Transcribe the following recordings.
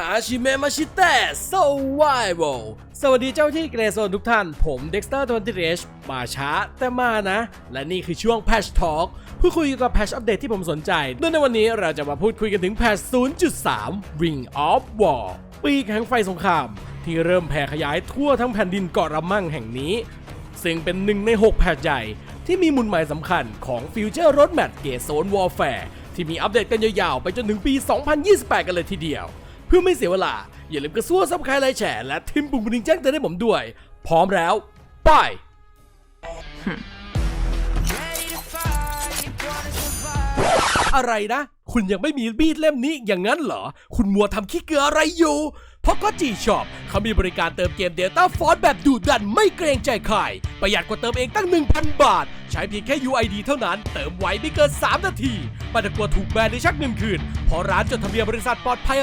หาชิเมมาชิเตะ Survival สวัสดีเจ้าที่เกรโซนทุกท่าน ผมเด็กสเตอร์ทวนติเรชมาช้าแต่มานะ และนี่คือช่วง Patch Talk เพื่อคุยกับ Patch อัปเดตที่ผมสนใจโดยในวันนี้เราจะมาพูดคุยกันถึง Patch 0.3 Ring of War ปีกแห่งไฟสงคราม ที่เริ่มแผ่ขยายทั่วทั้งแผ่นดินเกาะระมั่งแห่งนี้ ซึ่งเป็นหนึ่งใน 6 แพทใหญ่ ที่มีมูลหมายสำคัญของ Future Roadmap เกโซน Warfare ที่มีอัปเดตกันยาวๆไปจนถึงปี 2028 กันเลยทีเดียว พื่อไม่เสียเวลา อย่าลืมกระซัวซับคลายไลแชร์และทิมปุ่มกระดิ่งแจ้งเตือนให้ผมด้วย พร้อมแล้วไปอะไรนะ คุณยังไม่มีมีดเล่มนี้อย่างนั้นเหรอ คุณมัวทำขี้เกลืออะไรอยู่ เพราะก็จีช็อปเขามีบริการเติมเกม Delta Force แบบดุดันไม่เกรงใจใคร ประหยัดกว่าเติมเองตั้ง 1,000 บาท ใช้เพียงแค่ UID เท่านั้น เติมไวไม่เกิน 3 นาทีไม่ต้องกลัวถูกแบนในชักเงินคืน เพราะร้านจดทะเบียนบริษัทปลอดภัย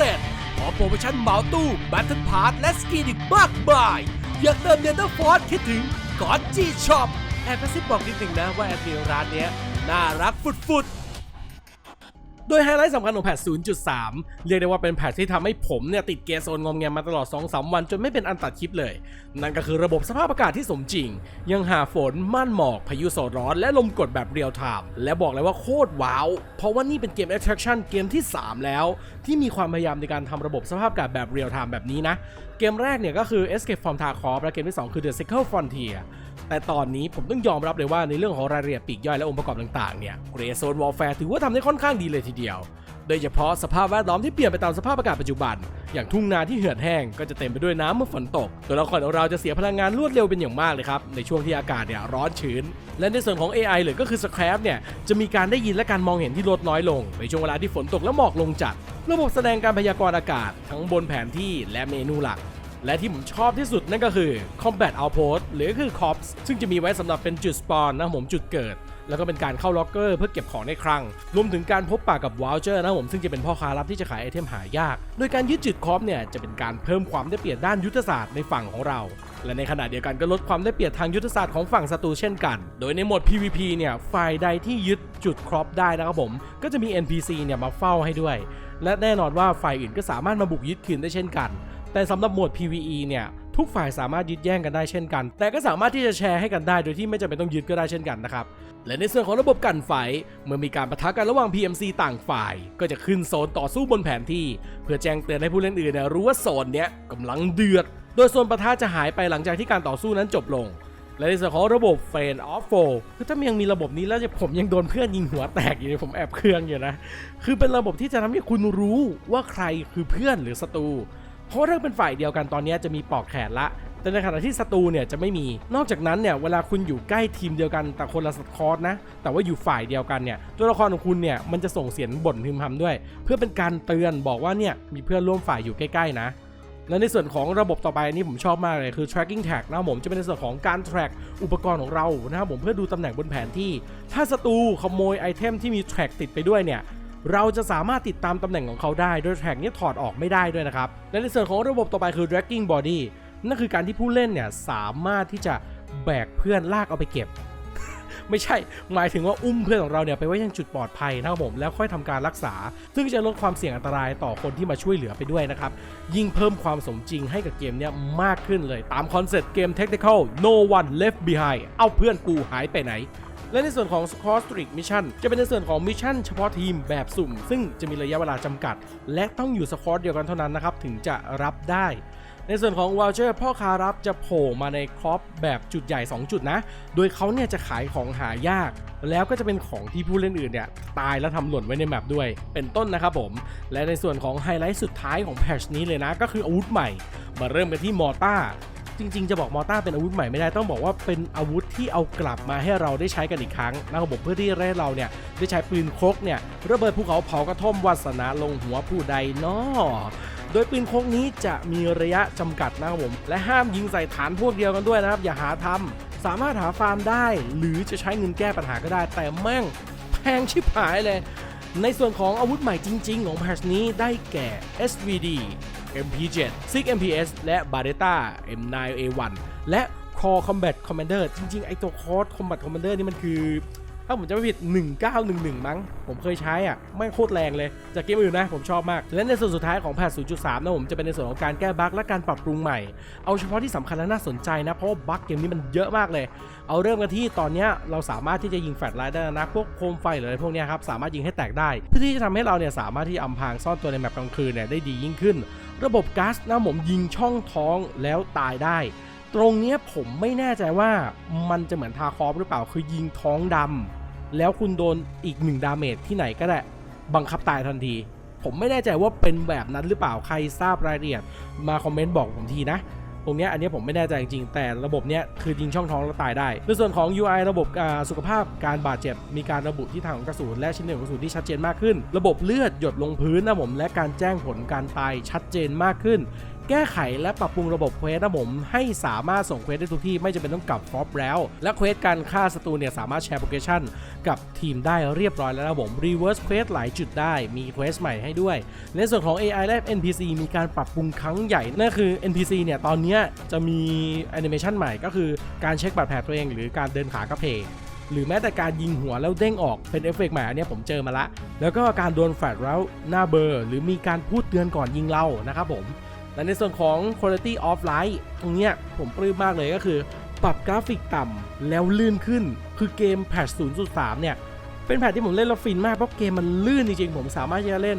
100%ขอโปรโมชั่นเหมาตู้แบตเทิลพาร์ทและสกีนอีกมากมายอยากเติม Delta Force คิดถึงก่อนจีช็อปแอบกระซิบบอกนิดหนึ่งนะว่าแอดมินร้านเนี้ยน่ารักฟุดๆ โดยไฮไลท์สำคัญของแพท 0.3 เรียกได้ว่าเป็นแพทที่ทำให้ผมเนี่ยติดเกมโซนงอมแงมมาตลอด 2-3 วันจนไม่เป็นอันตัดคลิปเลย นั่นก็คือระบบสภาพอากาศที่สมจริง ยังหาฝนม่านหมอก พายุโซนร้อน และลมกดแบบเรียลไทม์และบอกเลยว่าโคตรว้าว เพราะว่านี่เป็นเกม Attraction เกมที่ 3 แล้ว ที่มีความพยายามในการทำระบบสภาพอากาศแบบเรียลไทม์แบบนี้นะเกมแรกเนี่ยก็คือ Escape from Tarkov และเกมที่ 2 คือ The Second Frontier แต่ตอนนี้ผมต้องยอมรับเลยว่าในเรื่องของรายละเอียดปีกย่อยและองค์ประกอบต่างๆเนี่ย Grey Zone Warfare ถือว่าทำได้ค่อนข้างดีเลยทีเดียว โดยเฉพาะสภาพแวดล้อมที่เปลี่ยนไปตามสภาพอากาศปัจจุบัน อย่างทุ่งนาที่เหือดแห้งก็จะเต็มไปด้วยน้ำเมื่อฝนตก ตัวละครของเราจะเสียพลังงานรวดเร็วเป็นอย่างมากเลยครับในช่วงที่อากาศเนี่ยร้อนชื้น และในส่วนของ AI หรือก็คือ Scrap เนี่ยจะมีการได้ยินและการมองเห็นที่ลดน้อยลง ในช่วงเวลาที่ฝนตกและหมอกลงจัด ระบบแสดงการพยากรณ์อากาศ ทั้งบนแผนที่และเมนูหลัก และที่ผมชอบที่สุดนั่นก็คือ Combat Outpost หรือก็คือ Cops ซึ่งจะมีไว้สำหรับเป็นจุดสปอนนะผมจุดเกิด แล้วก็เป็นการเข้าล็อกเกอร์เพื่อเก็บของในคลัง รวมถึงการพบปะกับว o ลเจอร์นะผมซึ่งจะเป็นพ่อค้ารับที่จะขายไอเทมหายาก โดยการยึดจุดคอปเนี่ยจะเป็นการเพิ่มความได้เปรียบด้านยุทธศาสตร์ในฝั่งของเรา และในขณะเดียวกันก็ลดความได้เปรียบทางยุทธศาสตร์ของฝั่งศัตรูเช่นกัน โดยในโหมด PVP เนี่ยฝ่ายใดที่ยึดจุดครอปได้นะครับผม ก็จะมี NPC เนี่ยมาเฝ้าให้ด้วย และแน่นอนว่าฝ่ายอื่นก็สามารถมาบุกยึดคืนได้เช่นกัน แต่สำหรับโหมด PVE เนี่ยทุกฝ่ายสามารถยึดแย่งกันได้เช่นกัน แต่ก็สามารถที่จะแชร์ให้กันได้โดยที่ไม่จำเป็นต้องยึดก็ได้เช่นกันนะครับ และในส่วนของระบบกันไฟ เมื่อมีการปะทะกันระหว่าง PMC ต่างฝ่าย ก็จะขึ้นโซนต่อสู้บนแผนที่ เพื่อแจ้งเตือนให้ผู้เล่นอื่นรู้ว่าโซนเนี้ยกำลังเดือด โดยโซนปะทะจะหายไปหลังจากที่การต่อสู้นั้นจบลง และในส่วนของระบบเฟนออฟโฟคือถ้ามยังมีระบบนี้แล้วผมยังโดนเพื่อนยิงหัวแตกอยู่เลยผมแอบเครื่องอยู่นะ คือเป็นระบบที่จะทำให้คุณรู้ว่าใครคือเพื่อนหรือศัตรู เพราะว่าถ้าเป็นฝ่ายเดียวกันตอนนี้จะมีปอกแขนละ แต่ในขณะที่ศัตรูเนี่ยจะไม่มี นอกจากนั้นเนี่ยเวลาคุณอยู่ใกล้ทีมเดียวกันแต่คนละสคอร์นะ แต่ว่าอยู่ฝ่ายเดียวกันเนี่ยตัวละครของคุณเนี่ยมันจะส่งเสียงบ่นพึมพำด้วย เพื่อเป็นการเตือนบอกว่าเนี่ยมีเพื่อนร่วมฝ่ายอยู่ใกล้ๆนะและในส่วนของระบบต่อไปนี่ผมชอบมากเลยคือ tracking tag นะครับผมจะเป็นในส่วนของการ track อุปกรณ์ของเรานะครับผมเพื่อดูตำแหน่งบนแผนที่ ถ้าศัตรูขโมยไอเทมที่มี track ติดไปด้วยเนี่ย เราจะสามารถติดตามตำแหน่งของเขาได้โดยแท็กนี้ถอดออกไม่ได้ด้วยนะครับและในส่วนของระบบต่อไปคือ dragging body นั่นคือการที่ผู้เล่นเนี่ยสามารถที่จะแบกเพื่อนลากเอาไปเก็บ ไม่ใช่ หมายถึงว่าอุ้มเพื่อนของเราเนี่ยไปไว้ยังจุดปลอดภัยนะครับผมแล้วค่อยทำการรักษา ซึ่งจะลดความเสี่ยงอันตรายต่อคนที่มาช่วยเหลือไปด้วยนะครับ ยิ่งเพิ่มความสมจริงให้กับเกมเนี่ยมากขึ้นเลยตามคอนเซ็ปต์เกม Technical No One Left Behind เอาเพื่อนกูหายไปไหน และในส่วนของ Squad Streak Mission จะเป็นในส่วนของมิชชั่นเฉพาะทีมแบบสุ่ม ซึ่งจะมีระยะเวลาจำกัด และต้องอยู่สควอตเดียวกันเท่านั้นนะครับ ถึงจะรับได้ในส่วนของ Voucher พ่อค้ารับจะโผล่มาในครอปแบบจุดใหญ่ 2 จุดนะ โดยเขาเนี่ยจะขายของหายาก แล้วก็จะเป็นของที่ผู้เล่นอื่นเนี่ยตายแล้วทำหล่นไว้ในแมปด้วย เป็นต้นนะครับผม และในส่วนของไฮไลท์สุดท้ายของแพชนี้เลยนะ ก็คืออาวุธใหม่ มาเริ่มกันที่มอต้า จริงๆ จะบอกมอต้าเป็นอาวุธใหม่ไม่ได้ต้องบอกว่าเป็นอาวุธที่เอากลับมาให้เราได้ใช้กันอีกครั้งนะครับผมเพื่อที่ให้เราเนี่ยได้ใช้ปืนครกเนี่ยระเบิดภูเขาเผากระท่อมวาสนาลงหัวผู้ใดนาะโดยปืนครกนี้จะมีระยะจำกัดนะครับผม และห้ามยิงใส่ฐานพวกเดียวกันด้วยนะครับ อย่าหาทำสามารถหาฟาร์มได้ หรือจะใช้เงินแก้ปัญหาก็ได้ แต่แม่งแพงชิบหายเลย ในส่วนของอาวุธใหม่จริง ๆ ของแพชนี้ได้แก่ SVD MP7 Sig MPS และ Barretta M9A1 และ Core Combat Commander จริง ๆ ไอตัว Core Combat Commander นี่มันคือ ถ้าผมจะไม่ผิด 1911 มั้ง ผมเคยใช้อะไม่งโคตรแรงเลย จากเกมอื่นนะ ผมชอบมาก และในส่วนสุดท้ายของแพท0.3 นะผมจะเป็นในส่วนของการแก้บั๊กและการปรับปรุงใหม่ เอาเฉพาะที่สำคัญและน่าสนใจนะ เพราะว่าบั๊กเกมนี้มันเยอะมากเลย เอาเริ่มกันที่ตอนนี้เราสามารถที่จะยิงแฟลชไลท์ได้นะ พวกโคมไฟหรืออะไรพวกนี้ครับสามารถยิงให้แตกได้เพื่อที่จะทำให้เราเนี่ยสามารถที่จะอำพางซ่อนตัวในแมปกลางคืนเนี่ยได้ดียิ่งขึ้น ระบบก๊าซนะผมยิงช่องท้องแล้วตายได้ตรงเนี้ยผมไม่แน่ใจว่ามันจะเหมือนทาคอฟหรือเปล่าคือยิงท้องดำ แล้วคุณโดนอีกหนึ่งดาเมจที่ไหนก็ได้บังคับตายทันที ผมไม่แน่ใจว่าเป็นแบบนั้นหรือเปล่าใครทราบรายละเอียด มาคอมเมนต์บอกผมทีนะตรงเนี้ยอันนี้ผมไม่แน่ใจจริงๆแต่ระบบเนี้ยคือยิงช่องท้องแล้วตายได้ ในส่วนของ UI ระบบสุขภาพการบาดเจ็บ มีการระบุที่ทางของกระสุนและชิ้นเนื้อกระสุนที่ชัดเจนมากขึ้น ระบบเลือดหยดลงพื้นนะผมและการแจ้งผลการตายชัดเจนมากขึ้น แก้ไขและปรับปรุงระบบเควสนะผมให้สามารถส่งเควสได้ทุกที่ไม่จำเป็นต้องกลับฟอปแล้วและเควสการฆ่าศัตรูเนี่ยสามารถแชร์โปรเกชั่นกับทีมได้เรียบร้อยแล้วนะผม reverse quest หลายจุดได้มีเควสใหม่ให้ด้วย ในส่วนของ AI และ NPC มีการปรับปรุงครั้งใหญ่นั่นคือ NPC เนี่ยตอนเนี้ยจะมีแอนิเมชันใหม่ก็คือการเช็คบาดแผลตัวเอง หรือการเดินขากระเพกหรือแม้แต่การยิงหัวแล้วเด้งออกเป็นเอฟเฟกต์ใหม่อันเนี้ยผมเจอมาละ แล้วก็การโดนแฟลชแล้วหน้าเบอร์ หรือมีการพูดเตือนก่อนยิงเรานะครับผม และในส่วนของ Quality of life ตรงเนี้ยผมปลื้มมากเลยก็คือ ปรับกราฟิกต่ำแล้วลื่นขึ้น คือเกมแพท0.3 เนี่ย เป็นแพทที่ผมเล่นแล้วฟินมากเพราะเกมมันลื่นจริงๆ ผมสามารถจะเล่น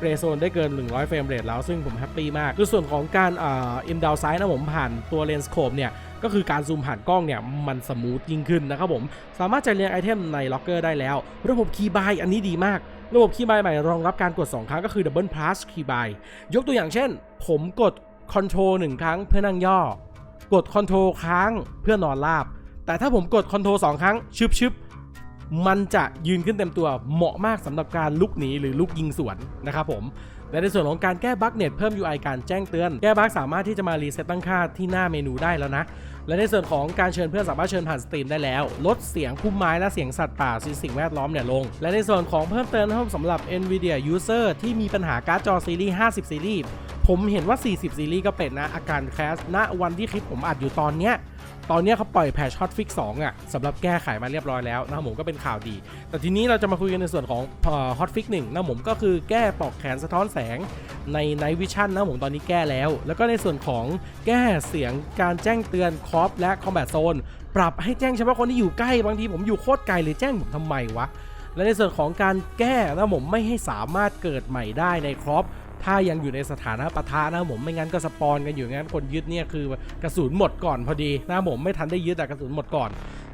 เรโซนได้เกิน 100 เฟรมเรทแล้วซึ่งผมแฮปปี้มากคือส่วนของการอ่าอินดาวไซด์นะผมผ่านตัวเลนส์โคปเนี่ยก็คือการซูมผ่านกล้องเนี่ยมันสมูทยิ่งขึ้นนะครับผมสามารถจะเรียงไอเทมในล็อกเกอร์ได้แล้ว ระบบคีย์บายอันนี้ดีมาก ระบบคีย์บายใหม่รองรับการกด 2 ครั้งก็คือ Double Plus คีย์บายยกตัวอย่างเช่น ผมกด Control 1ครั้งเพื่อนั่งย่อ กด Control ค้างเพื่อนอนราบ แต่ถ้าผมกด Control 2ครั้งชึบชึบ มันจะยืนขึ้นเต็มตัวเหมาะมากสำหรับการลุกหนีหรือลุกยิงสวนนะครับผมและในส่วนของการแก้บั๊กเน็ตเพิ่ม UI การแจ้งเตือน แก้บั๊กสามารถที่จะมารีเซ็ตตั้งค่าที่หน้าเมนูได้แล้วนะ และในส่วนของการเชิญเพื่อนสามารถเชิญผ่านสตรีมได้แล้ว ลดเสียงพุ่มไม้และเสียงสัตว์ป่าสิ่งแวดล้อมเนี่ยลง และในส่วนของเพิ่มเติมนะครับสำหรับ NVIDIA User ที่มีปัญหาการ์ดจอซีรีส์50ซีรีส์ ผมเห็นว่า 40 ซีรีส์ก็เป็นนะ อาการแคสณวันที่คลิปผมอัดอยู่ตอนเนี้ยตอนนี้เขาปล่อยแพชฮอตฟิก2อะสำหรับแก้ไขมาเรียบร้อยแล้วนะผมก็เป็นข่าวดี แต่ทีนี้เราจะมาคุยกันในส่วนของฮอตฟิกหนึ่งนะผมก็คือแก้ปอกแขนสะท้อนแสงใน Night Vision นะผมตอนนี้แก้แล้ว แล้วก็ในส่วนของแก้เสียงการแจ้งเตือนคอปและ Combat Zone ปรับให้แจ้งเฉพาะคนที่อยู่ใกล้ บางทีผมอยู่โคตรไกลเลยแจ้งผมทำไมวะและในส่วนของการแก้นะผมไม่ให้สามารถเกิดใหม่ได้ในครอป ถ้ายังอยู่ในสถานะปะทะนะผมไม่งั้นก็สปอนกันอยู่งั้นคนยึดเนี่ยคือกระสุนหมดก่อนพอดีนะผมไม่ทันได้ยึดแต่กระสุนหมดก่อน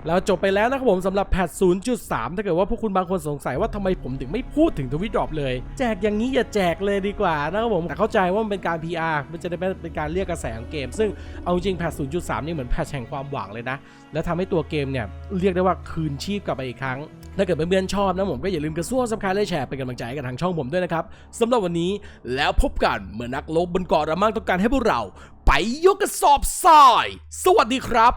แล้วจบไปแล้วนะครับผมสำหรับแพท 0.3 ถ้าเกิดว่าพวกคุณบางคนสงสัยว่าทำไมผมถึงไม่พูดถึงทวิตดรอปเลย แจกอย่างนี้อย่าแจกเลยดีกว่านะครับผมแต่เข้าใจว่ามันเป็นการ PR มันจะได้เป็นการเรียกกระแสของเกม ซึ่งเอาจริงแพท 0.3 นี่เหมือนแพทแห่งความหวังเลยนะ และทำให้ตัวเกมเนี่ยเรียกได้ว่าคืนชีพกลับไปอีกครั้ง ถ้าเกิดเพื่อนๆชอบนะผมก็อย่าลืมกระซวกสำคัญและแชร์เป็นกำลังใจให้กับทางช่องผมด้วยนะครับสำหรับวันนี้แล้วพบกันเมื่อนักลบบนเกาะระมั่งต้องการให้พวกเรา ไปยกกระสอบทราย สวัสดีครับ